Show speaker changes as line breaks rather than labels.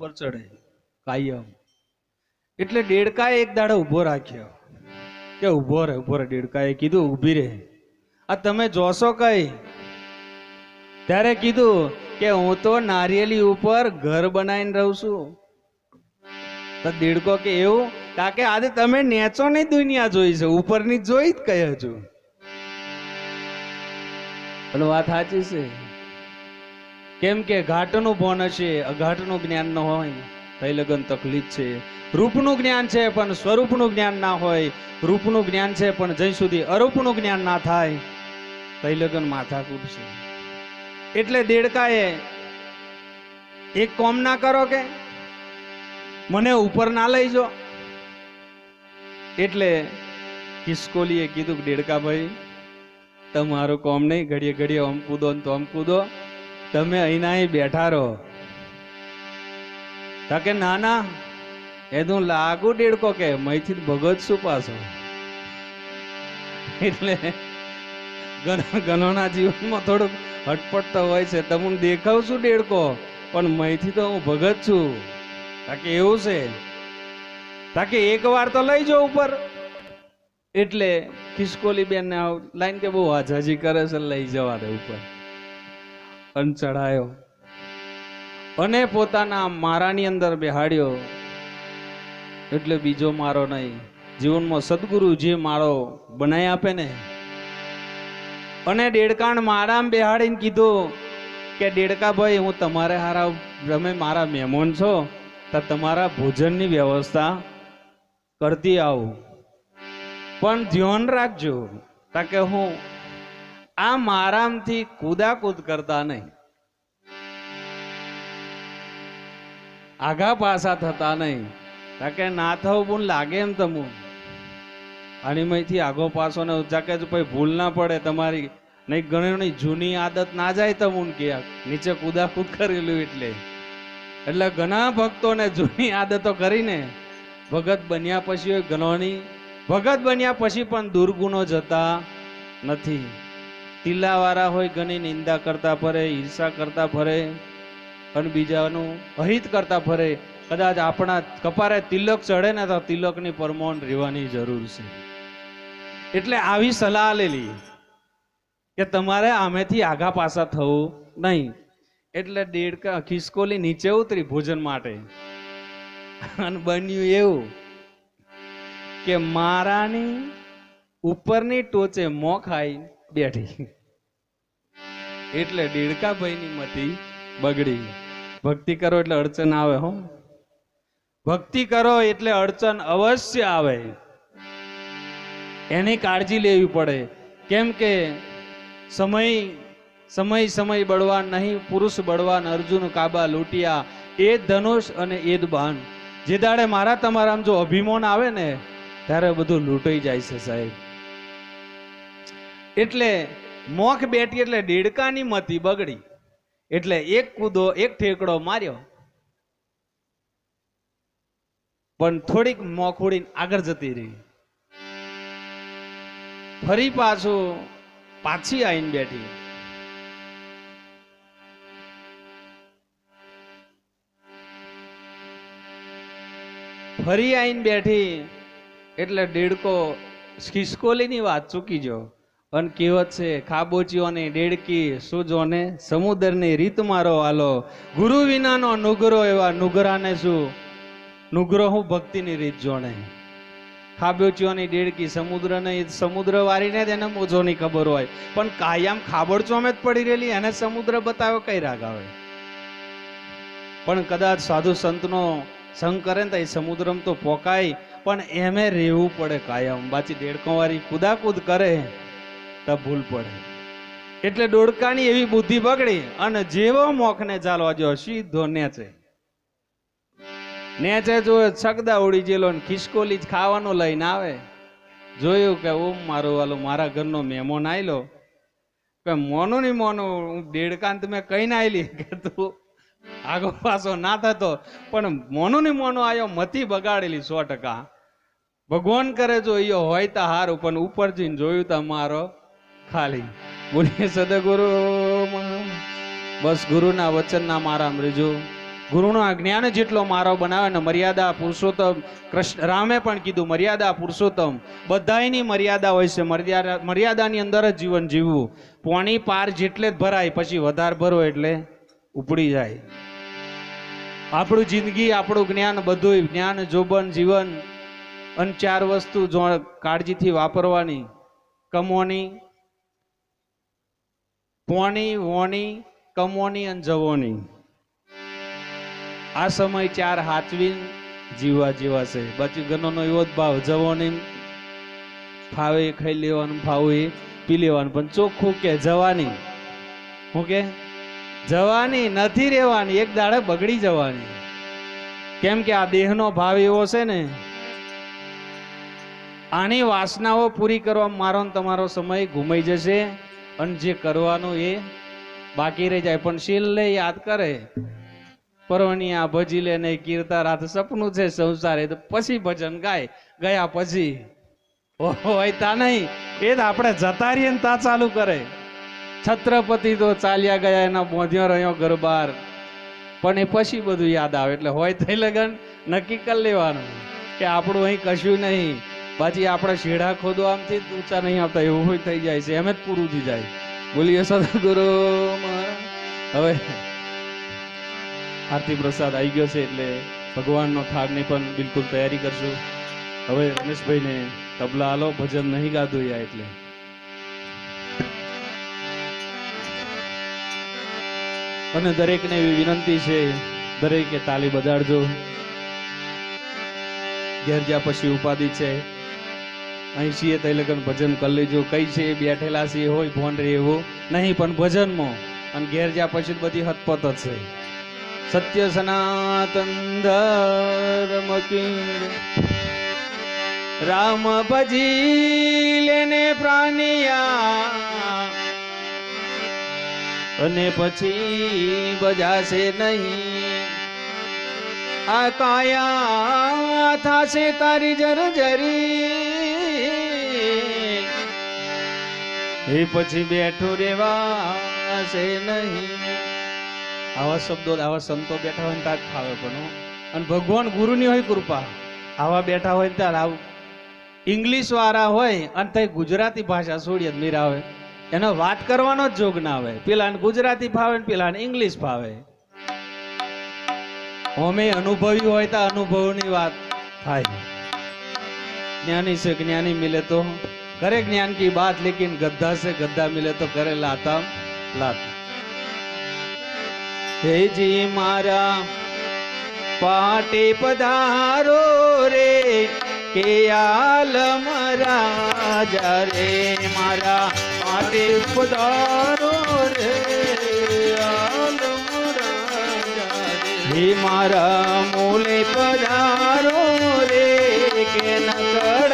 ઉપર ચડે. કાયમ. એટલે ડેડકાએ એક દાડો ઊભો રાખ્યો. કે ઊભો રહે ઊભો રહે ડેડકાએ કીધું, ઊભી રહે આ તમે જોશો કઈ? ત્યારે કીધું કે હું તો નારિયેલી ઉપર ઘર બનાવીને રહું છું. તો દેડકો કે એવું? કાકે આજે તમે નેચો ની દુનિયા જોઈ છે, ઉપરની જોઈ જ કહે છું. પણ વાત સાચી છે. કેમ કે ઘાટનું ભણ હશે અઘાટનું જ્ઞાન ન હોય થઈ લગન તકલીફ છે. રૂપનું જ્ઞાન છે, પણ સ્વરૂપનું જ્ઞાન ના હોય. રૂપનું જ્ઞાન છે, પણ જ્યાં સુધી અરૂપનું જ્ઞાન ના થાય થઈ લગન માથાકૂટ છે. એટલે દેડકાએ એક કોમ ના કરો કે? મને ઉપર ના લઈ જો. એટલે કિસ્કોલીએ કીધું કે દેડકા ભાઈ તમારું કોમ નહીં, ઘડીએ ઘડીએ આમ કૂદો ને તો આમ કૂદો. તમે અહીંના અહીં બેઠા રહો. તાકે ના ના એ તો લાગુ દેડકો કે મહીથી ભગત શું પાછો? એટલે ગણોના જીવનમાં થોડુંક હટપટ તો હોય છે. તમને દેખાવ છું દેડકો પણ મહીથી તો હું ભગત છું. તાકે એવું છે? તાકે એક વાર તો લઈ જો ઉપર. એટલે ખિસકોલી બેન ને લાઈન કે બહુ હાજાજી કરે છે, લઈ જવા દે ઉપર. અને ચઢાયો અને પોતાના મારાની અંદર બેહાડ્યો. એટલે બીજો મારો નહીં. જીવનમાં સદગુરુ જે મારો બનાવી આપે ને, અને દેડકાણ મારામાં બેહાડીને કીધું કે દેડકા ભાઈ, હું તમારે હારા, તમે મારા મહેમાન છો, તો તમારા ભોજનની વ્યવસ્થા કરતી આવું. પણ ધ્યાન રાખજો, તાકે હું આ આરામથી કૂદાકૂદ કરતા નહીં. આઘા પાસા થતા નહીં. તાકે ના થવું પણ લાગે એમ તમું અણીમયથી આગો પાસો ને જાકે જો ભૂલ ના પડે તમારી. નહીં, ઘણી જૂની આદત ના જાય તમુન કે નીચે કૂદાકૂદ કરેલું એટલે. એટલે ઘણા ભક્તોને જૂની આદતો કરીને ભગત બન્યા પછી હોય ઘણોની. ભગત બન્યા પછી પણ દુર્ગુણો જતા નથી. તિલ્લાવાળા હોય ઘણી નિંદા કરતા ફરે, ઈર્ષા કરતા ફરે, અને બીજાનું અહિત કરતા ફરે. કદાચ આપણા કપારે તિલક ચડે ને તો તિલકની પરમોન રહેવાની જરૂર છે. એટલે આવી સલાહ લેલી કે તમારે આમેથી આઘા પાછા થવું નહીં. એટલે દેડકા ખિસકોલી નીચે ઉતરી ભોજન માટે. અને બન્યું એવું કે મારાની ઉપરની ટોચે મો ખાઈ બેઠી. એટલે દેડકા ભાઈની મતી બગડી. ભક્તિ કરો એટલે અડચણ આવે હો. ભક્તિ કરો એટલે અડચણ અવશ્ય આવે. એની કાળજી લેવી પડે. કેમ કે સમય સમય સમય બળવાન નહીં, પુરુષ બળવાન અર્જુન, કાબા, લૂંટિયા, એ ધનુષ અને એ બાણ. જે દાડે મારા તમારા જો અભિમાન આવે ને, ત્યારે બધું લૂંટાઈ જાય છે સાહેબ. એટલે મોખ બેઠી એટલે દેડકાની મતી બગડી. એટલે એક કૂદો, એક ઠેકડો માર્યો. પણ થોડીક મોખ ઉડીને આગળ જતી રહી. ફરી પાછું પાછી આવીને બેઠી. ફરી આવીને બેઠી એટલે દેડકો ખિસકોલીની વાત ચૂકી જો અને કહેવત છે, ખાબોચીઓની દેડકી સૂજોને સમુદ્રની રીત મારો આલો. ગુરુ વિનાનો નુગરો એવા નુગરાને શું નુગરો હું ભક્તિની રીત જોણે. ખાબોચીઓની ડેડકી સમુદ્રને, સમુદ્ર વારીને જ એને મોજોની ખબર હોય. પણ કાયમ ખાબડચોમે જ પડી રહેલી, એને સમુદ્ર બતાવ્યો કઈ રાગ આવે? પણ કદાચ સાધુ સંતનો સંગ કરે ને તો એ સમુદ્રમ તો પોકાય, પણ એમે રહેવું પડે કાયમ. બાકી દેડકોવારી કુદાકુદ કરે. તો ભૂલ પડે. એટલે દોડકાની એવી બુદ્ધિ બગડી અને જેવો મોખને ચાલવા જો સીધો નેચે. નેચે જો છગદા ઉડી જેલો ને ખિસકોલી જ ખાવાનું લઈને આવે. જોયું કે ઓમ મારો વાલો મારા ઘરનો મહેમાન આયલો. કે, મોનું નહીં મોનું, હું દેડકાંત મેં ના આવેલી કે, તું આગો પાછો ના થતો. પણ મોનું નહીં મોનું આયો મતી બગાડેલી સો ટકા. ભગવાન કરે જો ઈયો હોય તો હારું, પણ ઉપર જઈને જોયું તો મારો ખાલી. બોલીએ, સદગુરુ બસ ગુરુના વચનના મારા મૃજો. ગુરુનો જ્ઞાન જેટલો મારો બનાવે ને મર્યાદા પુરુષોત્તમ, કૃષ્ણ, રામે પણ કીધું, મર્યાદા પુરુષોત્તમ, બધાયની મર્યાદા હોય છે, મર્યાદા, મર્યાદાની અંદર જ જીવન જીવવું. પોણી પાર જેટલે જ ભરાય, પછી વધારે ભરો એટલે ઉપડી જાય. આપણું જિંદગી, આપણું જ્ઞાન બધું જ્ઞાન, જોબન, જીવન, અને ચાર વસ્તુ કાળજીથી વાપરવાની, કમોની પોણી વોણી, કમોની અને જવોની. આ સમય ચાર હાચવી જીવવા જીવા છે. બાકી ગનોનો એવો જ ભાવ. જવોની ફાવે એ ખાઈ લેવાનું ફાવે પી લેવાનું. પણ ચોખ્ખું કે જવાની? હું કે? જવાની નથી રહેવાની. એક દાડે બગડી જવાની. કેમ કે આ દેહનો ભાવ એવો છે ને, આની વાસનાઓ પૂરી કરવા મારો તમારો સમય ઘૂમાઈ જશે. અને જે કરવાનું એ બાકી રહી જાય. પણ શીલ લે યાદ કરે. પરવણી આ ભજી લે ને કીર્તા રાત સપનું છે સંસારે. તો પછી ભજન ગાય. ગયા પછી. હોય તા નહીં. એ જ આપણે જતા રહીએ ને તા ચાલુ કરે. છત્રપતિ તો ચાલ્યા ગયા, એના બોધ્યો રહ્યો ગરબાર પણ એ પછી બધું યાદ આવે. એટલે હોય થઈ લગન નક્કી કરી લેવાનું. કે આપણું અહીં કશું નહીં. પાછી આપણે શેઢા ખોદો આમથી ઊંચા નહીં આવતા, એવું થઈ જાય છે, એમ જ પૂરું થઈ જાય. બોલીએ, સદગુરુ હવે આરતી પ્રસાદ આવી ગયો છે એટલે ભગવાનનો થાળની પણ બિલકુલ તૈયારી કરશું. હવે રમેશભાઈને તબલા આલો, ભજન નહીં ગાધું યા એટલે. અને દરેકને એવી વિનંતી છે, દરેકે તાલી બજાડજો. ઘેર જ્યાં પછી ઉપાધિ છે અહીં છીએ તો લગન ભજન કરી લેજો. કઈ છે બેઠેલા છે હોય ફોન રે એવું. નહીં, પણ ભજનમાં. અને ઘેર જ્યાં પછી બધી હતપત જ છે. સત્ય સનાતન ધર્મ રામ ભજી લેને પ્રાણિયા. અને પછી બજાશે નહીં. આ કાયા થાશે તારી જર્જરી. એ પછી બેઠું રેવાશે નહીં. આવા શબ્દો આવા સંતો બેઠા હોય ને તાર ફાવે પણ અને ભગવાન ગુરુની હોય કૃપા. આવા બેઠા હોય ત્યારે આવું. ઇંગ્લિશ વાળા હોય અને તઈ ગુજરાતી ભાષા છોડીએ મીરા આવે. એનો વાત કરવાનો જ જોગ ના આવે. પેલાને ગુજરાતી ફાવે ને પેલાને ઇંગ્લિશ ફાવે. અમે અનુભવી હોય તો અનુભવની વાત થાય. જ્ઞાની છે જ્ઞાની મિલે તો करे ज्ञान की बात, लेकिन गद्दा से गद्दा मिले तो करे लाता लाता। हे जी मारा, पाटे पधारो रे, के आलम राजा रे मारा। पाटे पधारो रे, आलम राजा रे। मारा, मूले पधारो रे, के नगर